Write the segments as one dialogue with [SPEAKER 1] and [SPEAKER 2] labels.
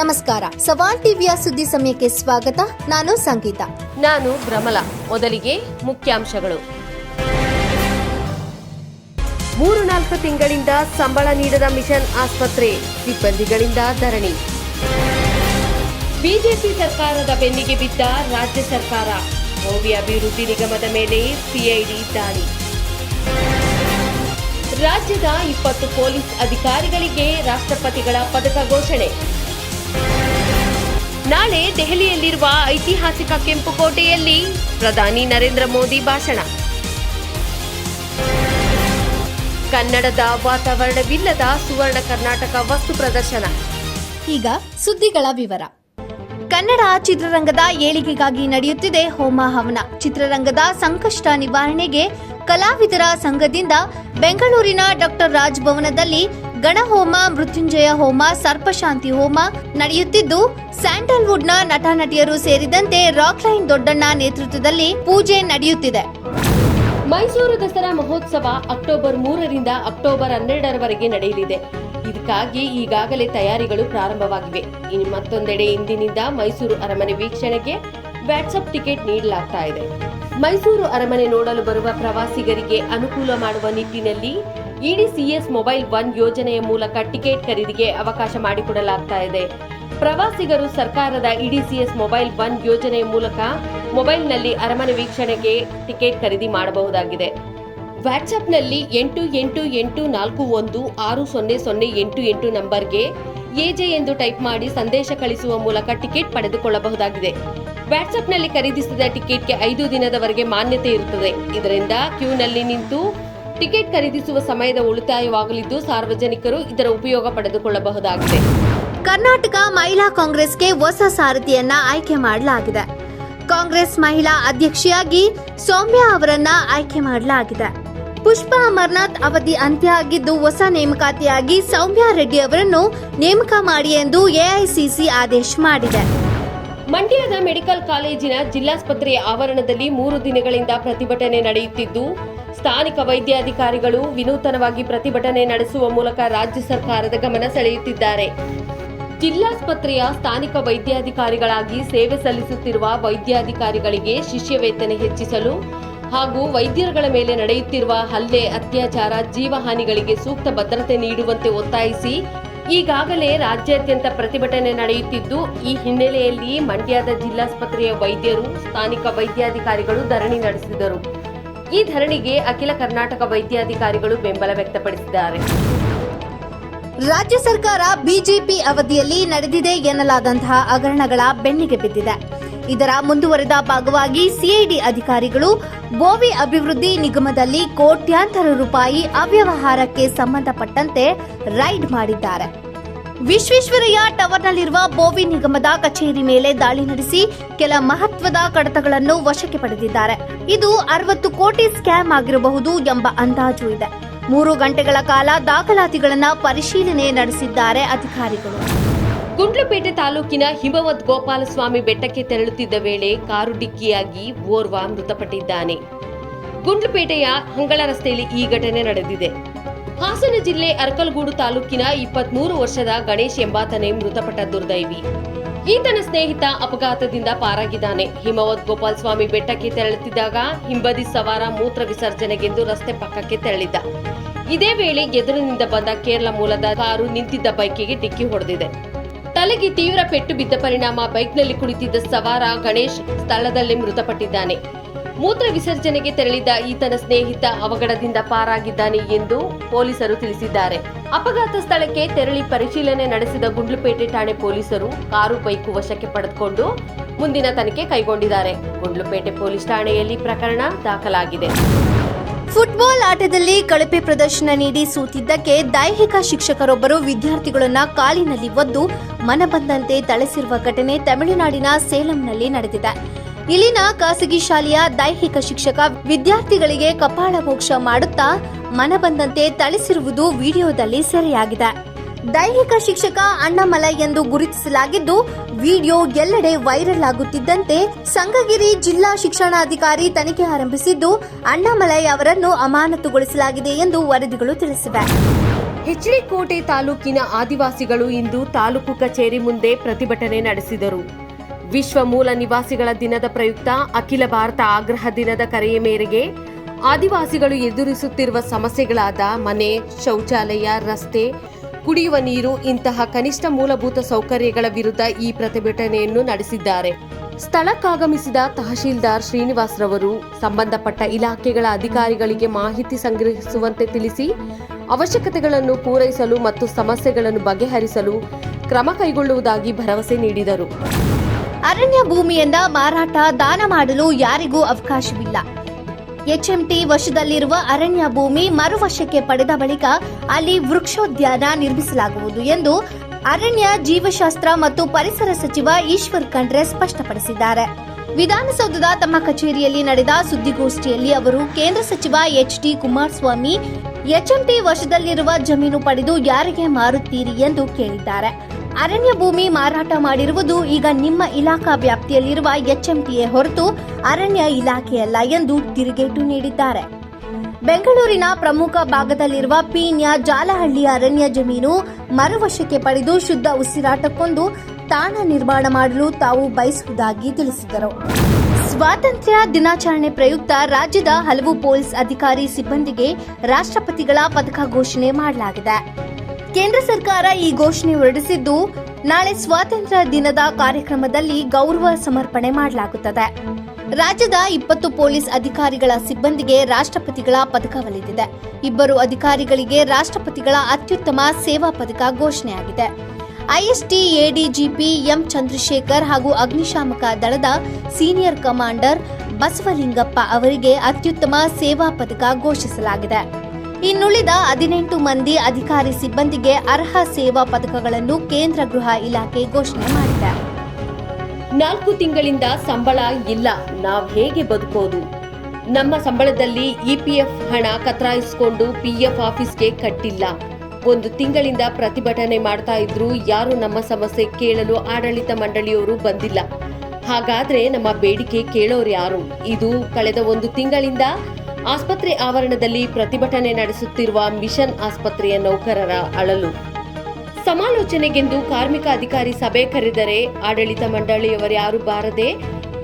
[SPEAKER 1] ನಮಸ್ಕಾರ. ಸವಾಲ್ ಟಿವಿಯ ಸುದ್ದಿ ಸಮಯಕ್ಕೆ ಸ್ವಾಗತ. ನಾನು ಸಂಗೀತ.
[SPEAKER 2] ನಾನು ಭ್ರಮಲ. ಮೊದಲಿಗೆ ಮುಖ್ಯಾಂಶಗಳು. ಮೂರು ನಾಲ್ಕು ತಿಂಗಳಿಂದ ಸಂಬಳ ನೀಡದ ಮಿಷನ್ ಆಸ್ಪತ್ರೆ ಸಿಬ್ಬಂದಿಗಳಿಂದ ಧರಣಿ. ಬಿಜೆಪಿ ಸರ್ಕಾರದ ಬೆನ್ನಿಗೆ ಬಿದ್ದ ರಾಜ್ಯ ಸರ್ಕಾರ. ಭವ್ಯ ಅಭಿವೃದ್ಧಿ ನಿಗಮದ ಮೇಲೆ ಸಿಐಡಿ ದಾಳಿ. ರಾಜ್ಯದ ಇಪ್ಪತ್ತು ಪೊಲೀಸ್ ಅಧಿಕಾರಿಗಳಿಗೆ ರಾಷ್ಟ್ರಪತಿಗಳ ಪದಕ ಘೋಷಣೆ. ನಾಳೆ ದೆಹಲಿಯಲ್ಲಿರುವ ಐತಿಹಾಸಿಕ ಕೆಂಪುಕೋಟೆಯಲ್ಲಿ ಪ್ರಧಾನಿ ನರೇಂದ್ರ ಮೋದಿ ಭಾಷಣ. ಕನ್ನಡದ ವಾತಾವರಣವಿಲ್ಲದ ಸುವರ್ಣ ಕರ್ನಾಟಕ ವಸ್ತು ಪ್ರದರ್ಶನ.
[SPEAKER 1] ಈಗ ಸುದ್ದಿಗಳ ವಿವರ. ಕನ್ನಡ ಚಿತ್ರರಂಗದ ಏಳಿಗೆಗಾಗಿ ನಡೆಯುತ್ತಿದೆ ಹೋಮ ಹವನ. ಚಿತ್ರರಂಗದ ಸಂಕಷ್ಟ ನಿವಾರಣೆಗೆ ಕಲಾವಿದರ ಸಂಘದಿಂದ ಬೆಂಗಳೂರಿನ ಡಾಕ್ಟರ್ ರಾಜ್ ಭವನದಲ್ಲಿ ಗಣಹೋಮ, ಮೃತ್ಯುಂಜಯ ಹೋಮ, ಸರ್ಪಶಾಂತಿ ಹೋಮ ನಡೆಯುತ್ತಿದ್ದು, ಸ್ಯಾಂಡಲ್ವುಡ್ನ ನಟ ನಟಿಯರು ಸೇರಿದಂತೆ ರಾಕ್ ಲೈನ್ ದೊಡ್ಡಣ್ಣ ನೇತೃತ್ವದಲ್ಲಿ ಪೂಜೆ ನಡೆಯುತ್ತಿದೆ.
[SPEAKER 2] ಮೈಸೂರು ದಸರಾ ಮಹೋತ್ಸವ ಅಕ್ಟೋಬರ್ ಮೂರರಿಂದ ಅಕ್ಟೋಬರ್ ಹನ್ನೆರಡರವರೆಗೆ ನಡೆಯಲಿದೆ. ಇದಕ್ಕಾಗಿ ಈಗಾಗಲೇ ತಯಾರಿಗಳು ಪ್ರಾರಂಭವಾಗಿವೆ. ಇನ್ನು ಮತ್ತೊಂದೆಡೆ ಇಂದಿನಿಂದ ಮೈಸೂರು ಅರಮನೆ ವೀಕ್ಷಣೆಗೆ ವ್ಯಾಟ್ಸಪ್ ಟಿಕೆಟ್ ನೀಡಲಾಗ್ತಾ ಇದೆ. ಮೈಸೂರು ಅರಮನೆ ನೋಡಲು ಬರುವ ಪ್ರವಾಸಿಗರಿಗೆ ಅನುಕೂಲ ಮಾಡುವ ನಿಟ್ಟಿನಲ್ಲಿ ಇಡಿಸಿಎಸ್ ಮೊಬೈಲ್ ಒನ್ ಯೋಜನೆಯ ಮೂಲಕ ಟಿಕೆಟ್ ಖರೀದಿಗೆ ಅವಕಾಶ ಮಾಡಿಕೊಡಲಾಗ್ತಾ ಇದೆ. ಪ್ರವಾಸಿಗರು ಸರ್ಕಾರದ ಇಡಿಸಿಎಸ್ ಮೊಬೈಲ್ ಒನ್ ಯೋಜನೆಯ ಮೂಲಕ ಮೊಬೈಲ್ನಲ್ಲಿ ಅರಮನೆ ವೀಕ್ಷಣೆಗೆ ಟಿಕೆಟ್ ಖರೀದಿ ಮಾಡಬಹುದಾಗಿದೆ. ವ್ಯಾಟ್ಸಪ್ನಲ್ಲಿ ಎಂಟು ಎಂಟು ಎಂಟು ನಾಲ್ಕು ಒಂದು ಆರು ಸೊನ್ನೆ ಸೊನ್ನೆ ಎಂಟು ಎಂಟು ನಂಬರ್ಗೆ ಎಜೆ ಎಂದು ಟೈಪ್ ಮಾಡಿ ಸಂದೇಶ ಕಳಿಸುವ ಮೂಲಕ ಟಿಕೆಟ್ ಪಡೆದುಕೊಳ್ಳಬಹುದಾಗಿದೆ. ವ್ಯಾಟ್ಸಪ್ನಲ್ಲಿ ಖರೀದಿಸಿದ ಟಿಕೆಟ್ಗೆ ಐದು ದಿನದವರೆಗೆ ಮಾನ್ಯತೆ ಇರುತ್ತದೆ. ಇದರಿಂದ ಕ್ಯೂನಲ್ಲಿ ನಿಂತು ಟಿಕೆಟ್ ಖರೀದಿಸುವ ಸಮಯದ ಉಳಿತಾಯವಾಗಲಿದ್ದು ಸಾರ್ವಜನಿಕರು ಇದರ ಉಪಯೋಗ ಪಡೆದುಕೊಳ್ಳಬಹುದಾಗಿದೆ.
[SPEAKER 1] ಕರ್ನಾಟಕ ಮಹಿಳಾ ಕಾಂಗ್ರೆಸ್ಗೆ ಹೊಸ ಸಾರಥಿಯನ್ನ ಆಯ್ಕೆ ಮಾಡಲಾಗಿದೆ. ಕಾಂಗ್ರೆಸ್ ಮಹಿಳಾ ಅಧ್ಯಕ್ಷೆಯಾಗಿ ಸೌಮ್ಯ ಅವರನ್ನ ಆಯ್ಕೆ ಮಾಡಲಾಗಿದೆ. ಪುಷ್ಪ ಅಮರ್ನಾಥ್ ಅವಧಿ ಅಂತ್ಯ ಆಗಿದ್ದು ಹೊಸ ನೇಮಕಾತಿಯಾಗಿ ಸೌಮ್ಯ ರೆಡ್ಡಿ ಅವರನ್ನು ನೇಮಕ ಮಾಡಿ ಎಂದು ಎಐಸಿಸಿ ಆದೇಶ ಮಾಡಿದೆ.
[SPEAKER 2] ಮಂಡ್ಯದ ಮೆಡಿಕಲ್ ಕಾಲೇಜಿನ ಜಿಲ್ಲಾಸ್ಪತ್ರೆಯ ಆವರಣದಲ್ಲಿ ಮೂರು ದಿನಗಳಿಂದ ಪ್ರತಿಭಟನೆ ನಡೆಯುತ್ತಿದ್ದು ಸ್ಥಾನಿಕ ವೈದ್ಯಾಧಿಕಾರಿಗಳು ವಿನೂತನವಾಗಿ ಪ್ರತಿಭಟನೆ ನಡೆಸುವ ಮೂಲಕ ರಾಜ್ಯ ಸರ್ಕಾರದ ಗಮನ ಸೆಳೆಯುತ್ತಿದ್ದಾರೆ. ಜಿಲ್ಲಾಸ್ಪತ್ರೆಯ ಸ್ಥಾನಿಕ ವೈದ್ಯಾಧಿಕಾರಿಗಳಾಗಿ ಸೇವೆ ಸಲ್ಲಿಸುತ್ತಿರುವ ವೈದ್ಯಾಧಿಕಾರಿಗಳಿಗೆ ಶಿಷ್ಯ ವೇತನ ಹೆಚ್ಚಿಸಲು ಹಾಗೂ ವೈದ್ಯರುಗಳ ಮೇಲೆ ನಡೆಯುತ್ತಿರುವ ಹಲ್ಲೆ, ಅತ್ಯಾಚಾರ, ಜೀವಹಾನಿಗಳಿಗೆ ಸೂಕ್ತ ಭದ್ರತೆ ನೀಡುವಂತೆ ಒತ್ತಾಯಿಸಿ ಈಗಾಗಲೇ ರಾಜ್ಯಾದ್ಯಂತ ಪ್ರತಿಭಟನೆ ನಡೆಯುತ್ತಿದ್ದು, ಈ ಹಿನ್ನೆಲೆಯಲ್ಲಿ ಮಂಡ್ಯದ ಜಿಲ್ಲಾಸ್ಪತ್ರೆಯ ವೈದ್ಯರು, ಸ್ಥಾನಿಕ ವೈದ್ಯಾಧಿಕಾರಿಗಳು ಧರಣಿ ನಡೆಸಿದರು. ಈ ಧರಣಿಗೆ ಅಖಿಲ ಕರ್ನಾಟಕ ವೈದ್ಯಾಧಿಕಾರಿಗಳು ಬೆಂಬಲ ವ್ಯಕ್ತಪಡಿಸಿದ್ದಾರೆ.
[SPEAKER 1] ರಾಜ್ಯ ಸರ್ಕಾರ ಬಿಜೆಪಿ ಅವಧಿಯಲ್ಲಿ ನಡೆದಿದೆ ಎನ್ನಲಾದಂತಹ ಹಗರಣಗಳ ಬೆನ್ನಿಗೆ ಬಿದ್ದಿದೆ. ಇದರ ಮುಂದುವರೆದ ಭಾಗವಾಗಿ ಸಿಐಡಿ ಅಧಿಕಾರಿಗಳು ಬೋವಿ ಅಭಿವೃದ್ಧಿ ನಿಗಮದಲ್ಲಿ ಕೋಟ್ಯಾಂತರ ರೂಪಾಯಿ ಅವ್ಯವಹಾರಕ್ಕೆ ಸಂಬಂಧಪಟ್ಟಂತೆ ರೈಡ್ ಮಾಡಿದ್ದಾರೆ. ವಿಶ್ವೇಶ್ವರಯ್ಯ ಟವರ್ನಲ್ಲಿರುವ ಬೋವಿ ನಿಗಮದ ಕಚೇರಿ ಮೇಲೆ ದಾಳಿ ನಡೆಸಿ ಕೆಲ ಮಹತ್ವದ ಕಡತಗಳನ್ನು ವಶಕ್ಕೆ ಪಡೆದಿದ್ದಾರೆ. ಇದು ಅರವತ್ತು ಕೋಟಿ ಸ್ಕ್ಯಾಮ್ ಆಗಿರಬಹುದು ಎಂಬ ಅಂದಾಜು ಇದೆ. ಮೂರು ಗಂಟೆಗಳ ಕಾಲ ದಾಖಲಾತಿಗಳನ್ನು ಪರಿಶೀಲನೆ ನಡೆಸಿದ್ದಾರೆ ಅಧಿಕಾರಿಗಳು.
[SPEAKER 2] ಗುಂಡ್ಲುಪೇಟೆ ತಾಲೂಕಿನ ಹಿಮವದ್ ಗೋಪಾಲಸ್ವಾಮಿ ಬೆಟ್ಟಕ್ಕೆ ತೆರಳುತ್ತಿದ್ದ ವೇಳೆ ಕಾರು ಡಿಕ್ಕಿಯಾಗಿ ಓರ್ವ ಮೃತಪಟ್ಟಿದ್ದಾನೆ. ಗುಂಡ್ಲುಪೇಟೆಯ ಹಂಗಳ ರಸ್ತೆಯಲ್ಲಿ ಈ ಘಟನೆ ನಡೆದಿದೆ. ಹಾಸನ ಜಿಲ್ಲೆ ಅರಕಲಗೂಡು ತಾಲೂಕಿನ ಇಪ್ಪತ್ಮೂರು ವರ್ಷದ ಗಣೇಶ್ ಎಂಬಾತನೇ ಮೃತಪಟ್ಟ ದುರ್ದೈವಿ. ಈತನ ಸ್ನೇಹಿತ ಅಪಘಾತದಿಂದ ಪಾರಾಗಿದ್ದಾನೆ. ಹಿಮವದ್ ಗೋಪಾಲ್ ಸ್ವಾಮಿ ಬೆಟ್ಟಕ್ಕೆ ತೆರಳುತ್ತಿದ್ದಾಗ ಹಿಂಬದಿ ಸವಾರ ಮೂತ್ರ ವಿಸರ್ಜನೆಗೆಂದು ರಸ್ತೆ ಪಕ್ಕಕ್ಕೆ ತೆರಳಿದ್ದ. ಇದೇ ವೇಳೆ ಎದುರಿನಿಂದ ಬಂದ ಕೇರಳ ಮೂಲದ ಕಾರು ನಿಂತಿದ್ದ ಬೈಕಿಗೆ ಡಿಕ್ಕಿ ಹೊಡೆದಿದೆ. ತಲೆಗೆ ತೀವ್ರ ಪೆಟ್ಟು ಬಿದ್ದ ಪರಿಣಾಮ ಬೈಕ್ನಲ್ಲಿ ಕುಳಿತಿದ್ದ ಸವಾರ ಗಣೇಶ್ ಸ್ಥಳದಲ್ಲೇ ಮೃತಪಟ್ಟಿದ್ದಾನೆ. ಮೂತ್ರ ವಿಸರ್ಜನೆಗೆ ತೆರಳಿದ್ದ ಈತನ ಸ್ನೇಹಿತ ಅವಘಡದಿಂದ ಪಾರಾಗಿದ್ದಾನೆ ಎಂದು ಪೊಲೀಸರು ತಿಳಿಸಿದ್ದಾರೆ. ಅಪಘಾತ ಸ್ಥಳಕ್ಕೆ ತೆರಳಿ ಪರಿಶೀಲನೆ ನಡೆಸಿದ ಗುಂಡ್ಲುಪೇಟೆ ಠಾಣೆ ಪೊಲೀಸರು ಕಾರು ಬೈಕು ವಶಕ್ಕೆ ಪಡೆದುಕೊಂಡು ಮುಂದಿನ ತನಿಖೆ ಕೈಗೊಂಡಿದ್ದಾರೆ. ಗುಂಡ್ಲುಪೇಟೆ ಪೊಲೀಸ್ ಠಾಣೆಯಲ್ಲಿ ಪ್ರಕರಣ ದಾಖಲಾಗಿದೆ.
[SPEAKER 1] ಫುಟ್ಬಾಲ್ ಆಟದಲ್ಲಿ ಕಳಪೆ ಪ್ರದರ್ಶನ ನೀಡಿ ಸೂತಿದ್ದಕ್ಕೆ ದೈಹಿಕ ಶಿಕ್ಷಕರೊಬ್ಬರು ವಿದ್ಯಾರ್ಥಿಗಳನ್ನ ಕಾಲಿನಲ್ಲಿ ಒದ್ದು ಮನಬಂದಂತೆ ಥಳಿಸಿರುವ ಘಟನೆ ತಮಿಳುನಾಡಿನ ಸೇಲಂನಲ್ಲಿ ನಡೆದಿದೆ. ಇಲ್ಲಿನ ಖಾಸಗಿ ಶಾಲೆಯ ದೈಹಿಕ ಶಿಕ್ಷಕ ವಿದ್ಯಾರ್ಥಿಗಳಿಗೆ ಕಪಾಳ ಮೋಕ್ಷ ಮಾಡುತ್ತಾ ಮನಬಂದಂತೆ ಥಳಿಸಿರುವುದು ವಿಡಿಯೋದಲ್ಲಿ ಸೆರೆಯಾಗಿದೆ. ದೈಹಿಕ ಶಿಕ್ಷಕ ಅಣ್ಣಮಲೈ ಎಂದು ಗುರುತಿಸಲಾಗಿದ್ದು, ವಿಡಿಯೋ ಎಲ್ಲೆಡೆ ವೈರಲ್ ಆಗುತ್ತಿದ್ದಂತೆ ಸಂಗಗಿರಿ ಜಿಲ್ಲಾ ಶಿಕ್ಷಣಾಧಿಕಾರಿ ತನಿಖೆ ಆರಂಭಿಸಿದ್ದು, ಅಣ್ಣಾಮಲೈ ಅವರನ್ನು ಅಮಾನತುಗೊಳಿಸಲಾಗಿದೆ ಎಂದು ವರದಿಗಳು ತಿಳಿಸಿವೆ.
[SPEAKER 2] ಕೋಟೆ ತಾಲೂಕಿನ ಆದಿವಾಸಿಗಳು ಇಂದು ತಾಲೂಕು ಕಚೇರಿ ಮುಂದೆ ಪ್ರತಿಭಟನೆ ನಡೆಸಿದರು. ವಿಶ್ವ ಮೂಲ ನಿವಾಸಿಗಳ ದಿನದ ಪ್ರಯುಕ್ತ ಅಖಿಲ ಭಾರತ ಆಗ್ರಹ ದಿನದ ಕರೆಯ ಮೇರೆಗೆ ಆದಿವಾಸಿಗಳು ಎದುರಿಸುತ್ತಿರುವ ಸಮಸ್ಯೆಗಳಾದ ಮನೆ, ಶೌಚಾಲಯ, ರಸ್ತೆ, ಕುಡಿಯುವ ನೀರು, ಇಂತಹ ಕನಿಷ್ಠ ಮೂಲಭೂತ ಸೌಕರ್ಯಗಳ ವಿರುದ್ಧ ಈ ಪ್ರತಿಭಟನೆಯನ್ನು ನಡೆಸಿದ್ದಾರೆ. ಸ್ಥಳಕ್ಕಾಗಮಿಸಿದ ತಹಶೀಲ್ದಾರ್ ಶ್ರೀನಿವಾಸ್ ರವರು ಸಂಬಂಧಪಟ್ಟ ಇಲಾಖೆಗಳ ಅಧಿಕಾರಿಗಳಿಗೆ ಮಾಹಿತಿ ಸಂಗ್ರಹಿಸುವಂತೆ ತಿಳಿಸಿ ಅವಶ್ಯಕತೆಗಳನ್ನು ಪೂರೈಸಲು ಮತ್ತು ಸಮಸ್ಯೆಗಳನ್ನು ಬಗೆಹರಿಸಲು ಕ್ರಮ ಕೈಗೊಳ್ಳುವುದಾಗಿ ಭರವಸೆ ನೀಡಿದರು.
[SPEAKER 1] ಅರಣ್ಯ ಭೂಮಿಯಿಂದ ಮಾರಾಟ, ದಾನ ಮಾಡಲು ಯಾರಿಗೂ ಅವಕಾಶವಿಲ್ಲ. ಎಚ್ಎಂಟಿ ವಶದಲ್ಲಿರುವ ಅರಣ್ಯ ಭೂಮಿ ಮರುವಶಕ್ಕೆ ಪಡೆದ ಬಳಿಕ ಅಲ್ಲಿ ವೃಕ್ಷೋದ್ಯಾನ ನಿರ್ಮಿಸಲಾಗುವುದು ಎಂದು ಅರಣ್ಯ ಜೀವಶಾಸ್ತ್ರ ಮತ್ತು ಪರಿಸರ ಸಚಿವ ಈಶ್ವರ್ ಖಂಡ್ರೆ ಸ್ಪಷ್ಟಪಡಿಸಿದ್ದಾರೆ. ವಿಧಾನಸೌಧದ ತಮ್ಮ ಕಚೇರಿಯಲ್ಲಿ ನಡೆದ ಸುದ್ದಿಗೋಷ್ಠಿಯಲ್ಲಿ ಅವರು ಕೇಂದ್ರ ಸಚಿವ ಎಚ್ ಡಿ ಕುಮಾರಸ್ವಾಮಿ, ಎಚ್ಎಂಟಿ ವಶದಲ್ಲಿರುವ ಜಮೀನು ಪಡೆದು ಯಾರಿಗೆ ಮಾರುತ್ತೀರಿ ಎಂದು ಕೇಳಿದ್ದಾರೆ. ಅರಣ್ಯ ಭೂಮಿ ಮಾರಾಟ ಮಾಡಿರುವುದು ಈಗ ನಿಮ್ಮ ಇಲಾಖಾ ವ್ಯಾಪ್ತಿಯಲ್ಲಿರುವ ಎಚ್ಎಂಟಿಎ ಹೊರತು ಅರಣ್ಯ ಇಲಾಖೆಯಲ್ಲ ಎಂದು ತಿರುಗೇಟು ನೀಡಿದ್ದಾರೆ. ಬೆಂಗಳೂರಿನ ಪ್ರಮುಖ ಭಾಗದಲ್ಲಿರುವ ಪೀಣ್ಯ ಜಾಲಹಳ್ಳಿ ಅರಣ್ಯ ಜಮೀನು ಮರುವಶಕ್ಕೆ ಪಡೆದು ಶುದ್ಧ ಉಸಿರಾಟಕ್ಕೊಂದು ತಾಣ ನಿರ್ಮಾಣ ಮಾಡಲು ತಾವು ಬಯಸುವುದಾಗಿ ತಿಳಿಸಿದರು. ಸ್ವಾತಂತ್ರ್ಯ ದಿನಾಚರಣೆ ಪ್ರಯುಕ್ತ ರಾಜ್ಯದ ಹಲವು ಪೊಲೀಸ್ ಅಧಿಕಾರಿ ಸಿಬ್ಬಂದಿಗೆ ರಾಷ್ಟ್ರಪತಿಗಳ ಪದಕ ಘೋಷಣೆ ಮಾಡಲಾಗಿದೆ. ಕೇಂದ್ರ ಸರ್ಕಾರ ಈ ಘೋಷಣೆ ಹೊರಡಿಸಿದ್ದು, ನಾಳೆ ಸ್ವಾತಂತ್ರ್ಯ ದಿನದ ಕಾರ್ಯಕ್ರಮದಲ್ಲಿ ಗೌರವ ಸಮರ್ಪಣೆ ಮಾಡಲಾಗುತ್ತದೆ. ರಾಜ್ಯದ ಇಪ್ಪತ್ತು ಪೊಲೀಸ್ ಅಧಿಕಾರಿಗಳ ಸಿಬ್ಬಂದಿಗೆ ರಾಷ್ಟ್ರಪತಿಗಳ ಪದಕ ಒಲಿದಿದೆ. ಇಬ್ಬರು ಅಧಿಕಾರಿಗಳಿಗೆ ರಾಷ್ಟ್ರಪತಿಗಳ ಅತ್ಯುತ್ತಮ ಸೇವಾ ಪದಕ ಘೋಷಣೆಯಾಗಿದೆ. ಐಎಸ್ಟಿ, ಎಡಿಜಿಪಿ, ಎಂ ಚಂದ್ರಶೇಖರ್ ಹಾಗೂ ಅಗ್ನಿಶಾಮಕ ದಳದ ಸೀನಿಯರ್ ಕಮಾಂಡರ್ ಬಸವಲಿಂಗಪ್ಪ ಅವರಿಗೆ ಅತ್ಯುತ್ತಮ ಸೇವಾ ಪದಕ ಘೋಷಿಸಲಾಗಿದೆ. ಇನ್ನುಳಿದ ಹದಿನೆಂಟು ಮಂದಿ ಅಧಿಕಾರಿ ಸಿಬ್ಬಂದಿಗೆ ಅರ್ಹ ಸೇವಾ ಪದಕಗಳನ್ನು ಕೇಂದ್ರ ಗೃಹ ಇಲಾಖೆ ಘೋಷಣೆ ಮಾಡಿದೆ.
[SPEAKER 2] ನಾಲ್ಕು ತಿಂಗಳಿಂದ ಸಂಬಳ ಇಲ್ಲ, ನಾವು ಹೇಗೆ ಬದುಕೋದು? ನಮ್ಮ ಸಂಬಳದಲ್ಲಿ ಇಪಿಎಫ್ ಹಣ ಕತ್ರಾಯಿಸಿಕೊಂಡು ಪಿಎಫ್ ಆಫೀಸ್ಗೆ ಕಟ್ಟಿಲ್ಲ. ಒಂದು ತಿಂಗಳಿಂದ ಪ್ರತಿಭಟನೆ ಮಾಡ್ತಾ ಇದ್ರು ಯಾರು ನಮ್ಮ ಸಮಸ್ಯೆ ಕೇಳಲು ಆಡಳಿತ ಮಂಡಳಿಯವರು ಬಂದಿಲ್ಲ. ಹಾಗಾದ್ರೆ ನಮ್ಮ ಬೇಡಿಕೆ ಕೇಳೋರು ಯಾರು? ಇದು ಕಳೆದ ಒಂದು ತಿಂಗಳಿಂದ ಆಸ್ಪತ್ರೆ ಆವರಣದಲ್ಲಿ ಪ್ರತಿಭಟನೆ ನಡೆಸುತ್ತಿರುವ ಮಿಷನ್ ಆಸ್ಪತ್ರೆಯ ನೌಕರರ ಅಳಲು. ಸಮಾಲೋಚನೆಗೆಂದು ಕಾರ್ಮಿಕ ಅಧಿಕಾರಿ ಸಭೆ ಕರೆದರೆ ಆಡಳಿತ ಮಂಡಳಿಯವರು ಯಾರು ಬಾರದೆ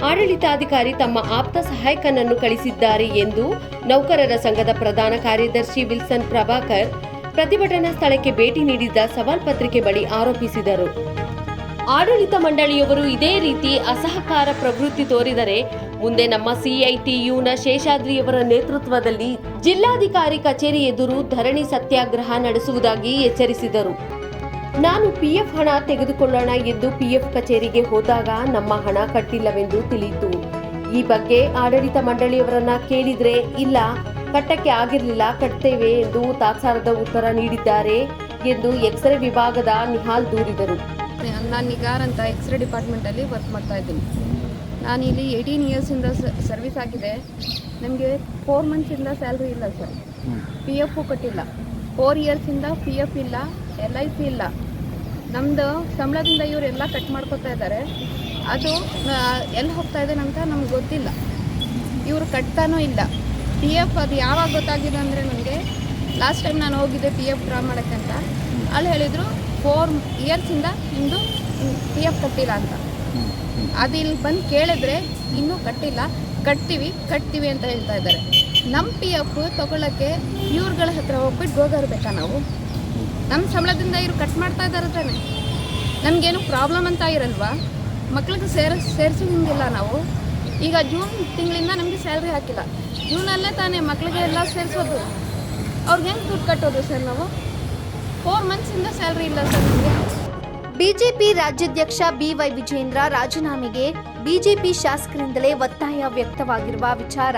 [SPEAKER 2] ಆಡಳಿತಾಧಿಕಾರಿ ತಮ್ಮ ಆಪ್ತ ಸಹಾಯಕನನ್ನು ಕಳಿಸಿದ್ದಾರೆ ಎಂದು ನೌಕರರ ಸಂಘದ ಪ್ರಧಾನ ಕಾರ್ಯದರ್ಶಿ ವಿಲ್ಸನ್ ಪ್ರಭಾಕರ್ ಪ್ರತಿಭಟನಾ ಸ್ಥಳಕ್ಕೆ ಭೇಟಿ ನೀಡಿದ್ದ ಸವಾಲ್ ಪತ್ರಿಕೆ ಬಳಿ ಆರೋಪಿಸಿದರು. ಆಡಳಿತ ಮಂಡಳಿಯವರು ಇದೇ ರೀತಿ ಅಸಹಕಾರ ಪ್ರವೃತ್ತಿ ತೋರಿದರೆ ಮುಂದೆ ನಮ್ಮ ಸಿಐಟಿಯುನ ಶೇಷಾದ್ರಿಯವರ ನೇತೃತ್ವದಲ್ಲಿ ಜಿಲ್ಲಾಧಿಕಾರಿ ಕಚೇರಿ ಎದುರು ಧರಣಿ ಸತ್ಯಾಗ್ರಹ ನಡೆಸುವುದಾಗಿ ಎಚ್ಚರಿಸಿದರು. ನಾನು ಪಿಎಫ್ ಹಣ ತೆಗೆದುಕೊಳ್ಳೋಣ ಎಂದು ಪಿಎಫ್ ಕಚೇರಿಗೆ ಹೋದಾಗ ನಮ್ಮ ಹಣ ಕಟ್ಟಿಲ್ಲವೆಂದು ತಿಳಿಯಿತು. ಈ ಬಗ್ಗೆ ಆಡಳಿತ ಮಂಡಳಿಯವರನ್ನ ಕೇಳಿದ್ರೆ, ಇಲ್ಲ, ಕಟ್ಟಕ್ಕೆ ಆಗಿರಲಿಲ್ಲ, ಕಟ್ತೇವೆ ಎಂದು ತಾತ್ಸಾರದ ಉತ್ತರ ನೀಡಿದ್ದಾರೆ ಎಂದು ಎಕ್ಸ್ರೇ ವಿಭಾಗದ ನಿಹಾಲ್ ದೂರಿದರು.
[SPEAKER 3] ನಾನು ನಿಗಾರ್ ಅಂತ ಎಕ್ಸ್ರೇ ಡಿಪಾರ್ಟ್ಮೆಂಟಲ್ಲಿ ವರ್ಕ್ ಮಾಡ್ತಾ ಇದ್ದೀನಿ. ನಾನು ಇಲ್ಲಿ ಏಯ್ಟೀನ್ ಇಯರ್ಸಿಂದ ಸರ್ವಿಸ್ ಆಗಿದೆ. ನಮಗೆ ಫೋರ್ ಮಂತ್ಸಿಂದ ಸ್ಯಾಲ್ರಿ ಇಲ್ಲ ಸರ್ ಪಿ ಎಫು ಕೊಟ್ಟಿಲ್ಲ. ಫೋರ್ ಇಯರ್ಸಿಂದ ಪಿ ಎಫ್ ಇಲ್ಲ ಎಲ್ ಐ ಸಿ ಇಲ್ಲ. ನಮ್ಮದು ಸಂಬಳದಿಂದ ಇವರೆಲ್ಲ ಕಟ್ ಮಾಡ್ಕೊತಾ ಇದ್ದಾರೆ ಅದು ಎಲ್ಲಿ ಹೋಗ್ತಾ ಇದೆ ಅಂತ ನಮ್ಗೆ ಗೊತ್ತಿಲ್ಲ. ಇವರು ಕಟ್ತಾನೂ ಇಲ್ಲ. ಪಿ ಎಫ್ ಅದು ಯಾವಾಗ ಗೊತ್ತಾಗಿದೆ ಅಂದರೆ ನನಗೆ ಲಾಸ್ಟ್ ಟೈಮ್ ನಾನು ಹೋಗಿದ್ದೆ ಪಿ ಎಫ್ ಡ್ರಾ ಮಾಡೋಕ್ಕಂತ ಅಲ್ಲಿ ಹೇಳಿದರು ಫೋರ್ ಇಯರ್ಸಿಂದ ನಿಮ್ಮದು ಪಿ ಎಫ್ ಕಟ್ಟಿಲ್ಲ ಅಂತ. ಅದು ಇಲ್ಲಿ ಬಂದು ಕೇಳಿದ್ರೆ ಇನ್ನೂ ಕಟ್ಟಿಲ್ಲ. ಕಟ್ತೀವಿ ಕಟ್ತೀವಿ ಅಂತ ಹೇಳ್ತಾ ಇದ್ದಾರೆ. ನಮ್ಮ ಪಿ ಎಫ್ ತೊಗೊಳಕ್ಕೆ ಇವ್ರುಗಳ ಹತ್ರ ಹೋಗ್ಬಿಟ್ಟು ಹೋಗಬೇಕಾ ನಾವು? ನಮ್ಮ ಸಂಬಳದಿಂದ ಇವ್ರು ಕಟ್ ಮಾಡ್ತಾ ಇದ್ದಾರೆ ತಾನೆ. ನಮಗೇನು ಪ್ರಾಬ್ಲಮ್ ಅಂತ ಇರಲ್ವಾ? ಮಕ್ಳಿಗೆ ಸೇರ ಸೇರಿಸಿದಂಗಿಲ್ಲ ನಾವು. ಈಗ ಜೂನ್ ತಿಂಗಳಿಂದ ನಮಗೆ ಸ್ಯಾಲ್ರಿ ಹಾಕಿಲ್ಲ. ಜೂನಲ್ಲೇ ತಾನೇ ಮಕ್ಳಿಗೆ ಎಲ್ಲ ಸೇರಿಸೋದು. ಅವ್ರಿಗೆ ಹೆಂಗೆ ದುಡ್ಡು ಕಟ್ಟೋದು ಸರ್ ನಾವು? ಫೋರ್ ಮಂತ್ಸಿಂದ ಸ್ಯಾಲ್ರಿ ಇಲ್ಲ ಸರ್ ನಮಗೆ.
[SPEAKER 1] ಬಿಜೆಪಿ ರಾಜ್ಯಾಧ್ಯಕ್ಷ ಬಿವೈ ವಿಜೇಂದ್ರ ರಾಜೀನಾಮೆಗೆ ಬಿಜೆಪಿ ಶಾಸಕರಿಂದಲೇ ಒತ್ತಾಯ ವ್ಯಕ್ತವಾಗಿರುವ ವಿಚಾರ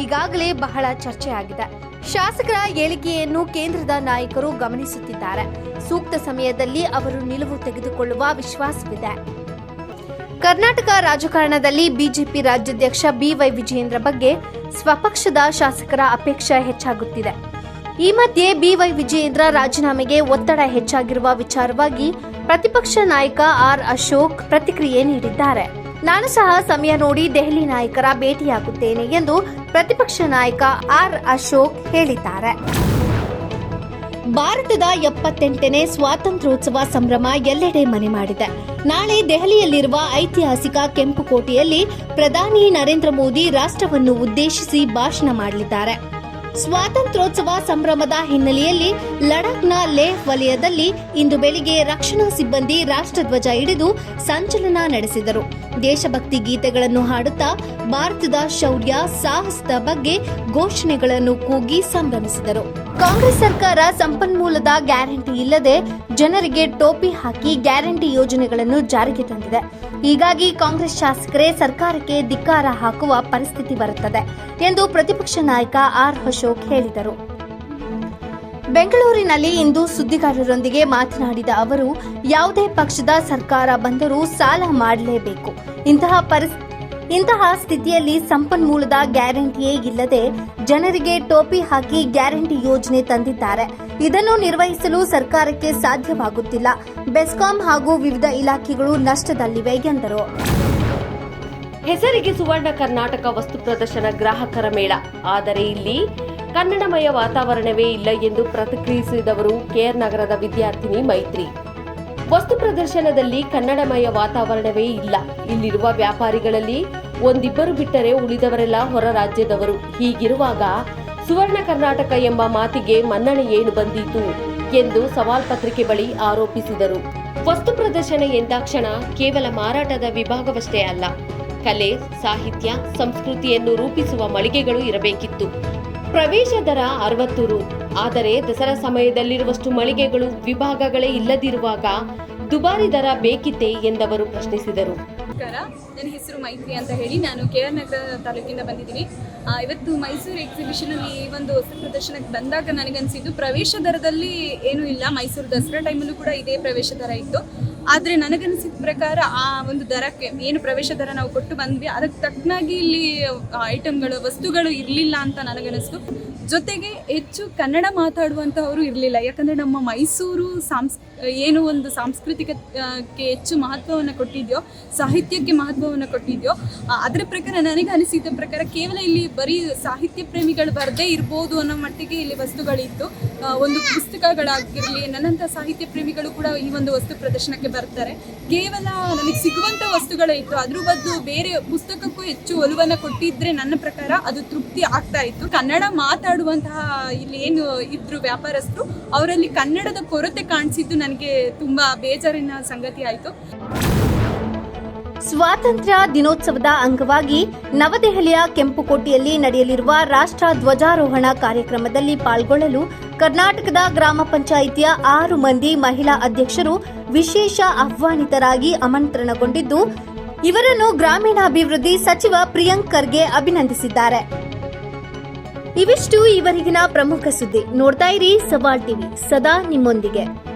[SPEAKER 1] ಈಗಾಗಲೇ ಬಹಳ ಚರ್ಚೆಯಾಗಿದೆ. ಶಾಸಕರ ಹೇಳಿಕೆಯನ್ನು ಕೇಂದ್ರದ ನಾಯಕರು ಗಮನಿಸುತ್ತಿದ್ದಾರೆ. ಸೂಕ್ತ ಸಮಯದಲ್ಲಿ ಅವರು ನಿಲುವು ತೆಗೆದುಕೊಳ್ಳುವ ವಿಶ್ವಾಸವಿದೆ. ಕರ್ನಾಟಕ ರಾಜಕಾರಣದಲ್ಲಿ ಬಿಜೆಪಿ ರಾಜ್ಯಾಧ್ಯಕ್ಷ ಬಿವೈ ವಿಜೇಂದ್ರ ಬಗ್ಗೆ ಸ್ವಪಕ್ಷದ ಶಾಸಕರ ಅಪೇಕ್ಷೆ ಹೆಚ್ಚಾಗುತ್ತಿದೆ. ಈ ಮಧ್ಯೆ ಬಿವೈ ವಿಜಯೇಂದ್ರ ರಾಜೀನಾಮೆಗೆ ಒತ್ತಡ ಹೆಚ್ಚಾಗಿರುವ ವಿಚಾರವಾಗಿ ಪ್ರತಿಪಕ್ಷ ನಾಯಕ ಆರ್ ಅಶೋಕ್ ಪ್ರತಿಕ್ರಿಯೆ ನೀಡಿದ್ದಾರೆ. ನಾನು ಸಹ ಸಮಯ ನೋಡಿ ದೆಹಲಿ ನಾಯಕರ ಭೇಟಿಯಾಗುತ್ತೇನೆ ಎಂದು ಪ್ರತಿಪಕ್ಷ ನಾಯಕ ಆರ್ ಅಶೋಕ್ ಹೇಳಿದ್ದಾರೆ. ಭಾರತದ ಎಪ್ಪತ್ತೆಂಟನೇ ಸ್ವಾತಂತ್ರ್ಯೋತ್ಸವ ಸಂಭ್ರಮ ಎಲ್ಲೆಡೆ ಮನೆ ಮಾಡಿದೆ. ನಾಳೆ ದೆಹಲಿಯಲ್ಲಿರುವ ಐತಿಹಾಸಿಕ ಕೆಂಪುಕೋಟೆಯಲ್ಲಿ ಪ್ರಧಾನಿ ನರೇಂದ್ರ ಮೋದಿ ರಾಷ್ಟ್ರವನ್ನು ಉದ್ದೇಶಿಸಿ ಭಾಷಣ ಮಾಡಲಿದ್ದಾರೆ. ಸ್ವಾತಂತ್ರ್ಯೋತ್ಸವ ಸಂಭ್ರಮದ ಹಿನ್ನೆಲೆಯಲ್ಲಿ ಲಡಾಖ್ನ ಲೇಹ್ ವಲಯದಲ್ಲಿ ಇಂದು ಬೆಳಿಗ್ಗೆ ರಕ್ಷಣಾ ಸಿಬ್ಬಂದಿ ರಾಷ್ಟ್ರಧ್ವಜ ಹಿಡಿದು ಸಂಚಲನ ನಡೆಸಿದರು. ದೇಶಭಕ್ತಿ ಗೀತೆಗಳನ್ನು ಹಾಡುತ್ತಾ ಭಾರತದ ಶೌರ್ಯ, ಸಾಹಸದ ಬಗ್ಗೆ ಘೋಷಣೆಗಳನ್ನು ಕೂಗಿ ಸಂಭ್ರಮಿಸಿದರು. ಕಾಂಗ್ರೆಸ್ ಸರ್ಕಾರ ಸಂಪನ್ಮೂಲದ ಗ್ಯಾರಂಟಿ ಇಲ್ಲದೆ ಜನರಿಗೆ ಟೋಪಿ ಹಾಕಿ ಗ್ಯಾರಂಟಿ ಯೋಜನೆಗಳನ್ನು ಜಾರಿಗೆ ತಂದಿದೆ. ಹೀಗಾಗಿ ಕಾಂಗ್ರೆಸ್ ಶಾಸಕರೇ ಸರ್ಕಾರಕ್ಕೆ ಧಿಕ್ಕಾರ ಹಾಕುವ ಪರಿಸ್ಥಿತಿ ಬರುತ್ತದೆ ಎಂದು ಪ್ರತಿಪಕ್ಷ ನಾಯಕ ಆರ್ ಅಶೋಕ್ ಹೇಳಿದರು. ಬೆಂಗಳೂರಿನಲ್ಲಿ ಇಂದು ಸುದ್ದಿಗಾರರೊಂದಿಗೆ ಮಾತನಾಡಿದ ಅವರು, ಯಾವುದೇ ಪಕ್ಷದ ಸರ್ಕಾರ ಬಂದರೂ ಸಾಲ ಮಾಡಲೇಬೇಕು. ಇಂತಹ ಪರಿಸ್ ಇಂತಹ ಸ್ಥಿತಿಯಲ್ಲಿ ಸಂಪನ್ಮೂಲದ ಗ್ಯಾರಂಟಿಯೇ ಇಲ್ಲದೆ ಜನರಿಗೆ ಟೋಪಿ ಹಾಕಿ ಗ್ಯಾರಂಟಿ ಯೋಜನೆ ತಂದಿದ್ದಾರೆ. ಇದನ್ನು ನಿರ್ವಹಿಸಲು ಸರ್ಕಾರಕ್ಕೆ ಸಾಧ್ಯವಾಗುತ್ತಿಲ್ಲ. ಬೆಸ್ಕಾಂ ಹಾಗೂ ವಿವಿಧ ಇಲಾಖೆಗಳು ನಷ್ಟದಲ್ಲಿವೆ ಎಂದರು.
[SPEAKER 2] ಹೆಸರಿಗೆ ಸುವರ್ಣ ಕರ್ನಾಟಕ ವಸ್ತು ಪ್ರದರ್ಶನ ಗ್ರಾಹಕರ ಮೇಳ. ಆದರೆ ಇಲ್ಲಿ ಕನ್ನಡಮಯ ವಾತಾವರಣವೇ ಇಲ್ಲ ಎಂದು ಪ್ರತಿಕ್ರಿಯಿಸಿದವರು ಕೆಆರ್ ನಗರದ ವಿದ್ಯಾರ್ಥಿನಿ ಮೈತ್ರಿ. ವಸ್ತು ಪ್ರದರ್ಶನದಲ್ಲಿ ಕನ್ನಡಮಯ ವಾತಾವರಣವೇ ಇಲ್ಲ. ಇಲ್ಲಿರುವ ವ್ಯಾಪಾರಿಗಳಲ್ಲಿ ಒಂದಿಬ್ಬರು ಬಿಟ್ಟರೆ ಉಳಿದವರೆಲ್ಲ ಹೊರ ರಾಜ್ಯದವರು. ಹೀಗಿರುವಾಗ ಸುವರ್ಣ ಕರ್ನಾಟಕ ಎಂಬ ಮಾತಿಗೆ ಮನ್ನಣೆ ಏನು ಬಂದಿತು ಎಂದು ಸವಾಲ್ ಪತ್ರಿಕೆ ಬಳಿ ಆರೋಪಿಸಿದರು. ವಸ್ತು ಪ್ರದರ್ಶನ ಎಂದಾಕ್ಷಣ ಕೇವಲ ಮಾರಾಟದ ವಿಭಾಗವಷ್ಟೇ ಅಲ್ಲ, ಕಲೆ, ಸಾಹಿತ್ಯ, ಸಂಸ್ಕೃತಿಯನ್ನು ರೂಪಿಸುವ ಮಳಿಗೆಗಳು ಇರಬೇಕಿತ್ತು. ಪ್ರವೇಶ ದರ ಅರವತ್ತು ರು. ಆದರೆ ದಸರಾ ಸಮಯದಲ್ಲಿರುವಷ್ಟು ಮಳಿಗೆಗಳು ವಿಭಾಗಗಳೇ ಇಲ್ಲದಿರುವಾಗ ದುಬಾರಿ ದರ ಬೇಕಿತ್ತೆ ಎಂದವರು ಪ್ರಶ್ನಿಸಿದರು.
[SPEAKER 4] ನನ್ನ ಹೆಸರು ಮೈತ್ರಿ ಅಂತ ಹೇಳಿ ನಾನು ಕೆ ಆರ್ ನಗರ ತಾಲೂಕಿಂದ ಬಂದಿದ್ದೀನಿ. ಇವತ್ತು ಮೈಸೂರು ಎಕ್ಸಿಬಿಷನಲ್ಲಿ ಈ ಒಂದು ವಸ್ತು ಪ್ರದರ್ಶನಕ್ಕೆ ಬಂದಾಗ ನನಗನ್ಸಿದ್ದು ಪ್ರವೇಶ ದರದಲ್ಲಿ ಏನೂ ಇಲ್ಲ. ಮೈಸೂರು ದಸರಾ ಟೈಮಲ್ಲೂ ಕೂಡ ಇದೇ ಪ್ರವೇಶ ದರ ಇತ್ತು. ಆದರೆ ನನಗನ್ಸಿದ ಪ್ರಕಾರ ಆ ಒಂದು ದರಕ್ಕೆ ಏನು ಪ್ರವೇಶ ದರ ನಾವು ಕೊಟ್ಟು ಬಂದ್ವಿ. ಅದಕ್ಕೆ ತಕ್ಕನಾಗಿ ಇಲ್ಲಿ ಐಟಮ್ಗಳು ವಸ್ತುಗಳು ಇರಲಿಲ್ಲ ಅಂತ ನನಗನ್ನಿಸ್ತು. ಜೊತೆಗೆ ಹೆಚ್ಚು ಕನ್ನಡ ಮಾತಾಡುವಂಥವರು ಇರಲಿಲ್ಲ. ಯಾಕಂದರೆ ನಮ್ಮ ಮೈಸೂರು ಸಾಂಸ್, ಏನು ಒಂದು ಸಾಂಸ್ಕೃತಿಕಕ್ಕೆ ಹೆಚ್ಚು ಮಹತ್ವವನ್ನು ಕೊಟ್ಟಿದೆಯೋ, ಸಾಹಿತ್ಯಕ್ಕೆ ಮಹತ್ವವನ್ನು ಕೊಟ್ಟಿದೆಯೋ ಅದರ ಪ್ರಕಾರ ನನಗೆ ಅನಿಸಿದ ಪ್ರಕಾರ ಕೇವಲ ಇಲ್ಲಿ ಬರೀ ಸಾಹಿತ್ಯ ಪ್ರೇಮಿಗಳು ಬರದೇ ಇರ್ಬೋದು ಅನ್ನೋ ಮಟ್ಟಿಗೆ ಇಲ್ಲಿ ವಸ್ತುಗಳಿತ್ತು. ಒಂದು ಪುಸ್ತಕಗಳಾಗಿರಲಿ, ನನ್ನಂಥ ಸಾಹಿತ್ಯ ಪ್ರೇಮಿಗಳು ಕೂಡ ಈ ಒಂದು ವಸ್ತು ಪ್ರದರ್ಶನಕ್ಕೆ ಬರ್ತಾರೆ. ಕೇವಲ ನಮಗೆ ಸಿಗುವಂಥ ವಸ್ತುಗಳೇ ಇತ್ತು. ಅದ್ರ ಬದಲು ಬೇರೆ ಪುಸ್ತಕಕ್ಕೂ ಹೆಚ್ಚು ಒಲುವನ್ನು ಕೊಟ್ಟಿದ್ರೆ ನನ್ನ ಪ್ರಕಾರ ಅದು ತೃಪ್ತಿ ಆಗ್ತಾ ಇತ್ತು. ಕನ್ನಡ ಮಾತಾಡುವಂತಹ ಇಲ್ಲಿ ಏನು ಇದ್ರು ವ್ಯಾಪಾರಸ್ಥರು, ಅವರಲ್ಲಿ ಕನ್ನಡದ ಕೊರತೆ ಕಾಣಿಸಿದ್ದು ನನಗೆ ತುಂಬ ಬೇಜಾರಿನ ಸಂಗತಿ ಆಯಿತು.
[SPEAKER 1] ಸ್ವಾತಂತ್ರ್ಯ ದಿನೋತ್ಸವದ ಅಂಗವಾಗಿ ನವದೆಹಲಿಯ ಕೆಂಪುಕೋಟೆಯಲ್ಲಿ ನಡೆಯಲಿರುವ ರಾಷ್ಟ್ರ ಧ್ವಜಾರೋಹಣ ಕಾರ್ಯಕ್ರಮದಲ್ಲಿ ಪಾಲ್ಗೊಳ್ಳಲು ಕರ್ನಾಟಕದ ಗ್ರಾಮ ಪಂಚಾಯಿತಿಯ ಆರು ಮಂದಿ ಮಹಿಳಾ ಅಧ್ಯಕ್ಷರು ವಿಶೇಷ ಆಹ್ವಾನಿತರಾಗಿ ಆಮಂತ್ರಣಗೊಂಡಿದ್ದು, ಇವರನ್ನು ಗ್ರಾಮೀಣಾಭಿವೃದ್ಧಿ ಸಚಿವ ಪ್ರಿಯಾಂಕ್ ಖರ್ಗೆ ಅಭಿನಂದಿಸಿದ್ದಾರೆ. ಇವಿಷ್ಟು ಇವರಿಗಿನ ಪ್ರಮುಖ ಸುದ್ದಿ. ನೋಡ್ತಾ ಇರಿ ಸವಾಲ್ ಟಿವಿ. ಸದಾ ನಿಮ್ಮೊಂದಿಗೆ.